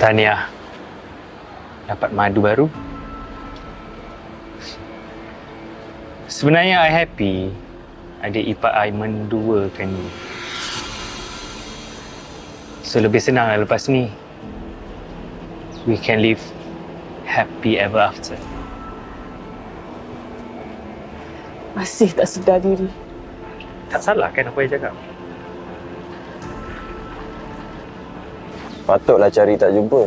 Tahniah. Dapat madu baru. Sebenarnya I happy adik ipar I menduakan ni. So lebih senang lah lepas ni. We can live happy ever after. Masih tak sedar diri. Tak salah kan apa yang cakap? Patutlah cari tak jumpa.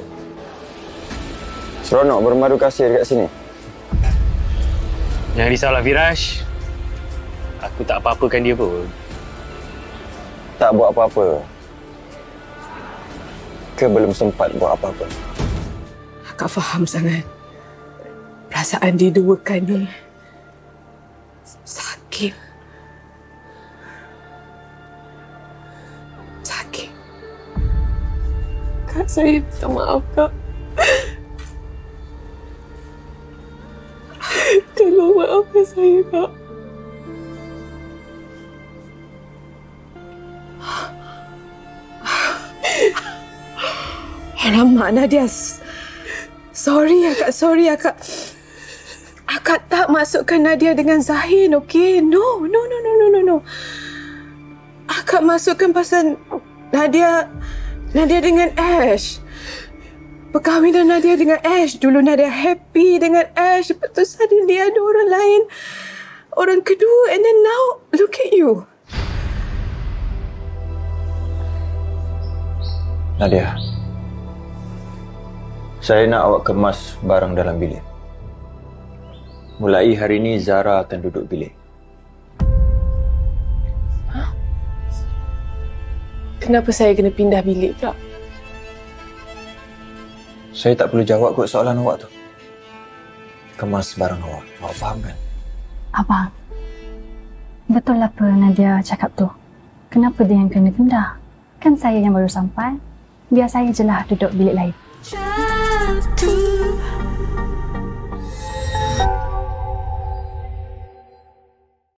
Seronok bermadu kasih dekat sini. Jangan risaulah Viraj. Aku tak apa-apakan dia pun. Tak buat apa-apa. Ke belum sempat buat apa-apa. Akak faham sangat. Perasaan diduakan ni sakit. Sakit. Kak, saya minta maaf, Kak. Tolong maafkan saya, Kak. Alamak, Nadia. Sorry, Akak. Sorry, Akak. Akak tak masukkan Nadia dengan Zahin, okey? No, no, no, no, no, no, no. Akak masukkan pasal Nadia Nadia dengan Ash. Perkahwinan Nadia dengan Ash. Dulu Nadia happy dengan Ash. Lepas tu suddenly dia ada orang lain. Orang kedua. And then now, look at you. Nadia. Saya nak awak kemas barang dalam bilik. Mulai hari ini Zara akan duduk bilik. Kenapa saya kena pindah bilik pula? Saya tak perlu jawab kot soalan awak tu. Kemas barang awak. Awak faham kan? Abang, betul apa Nadia cakap tu? Kenapa dia yang kena pindah? Kan saya yang baru sampai. Biar saya je lah duduk bilik lain. Jatuh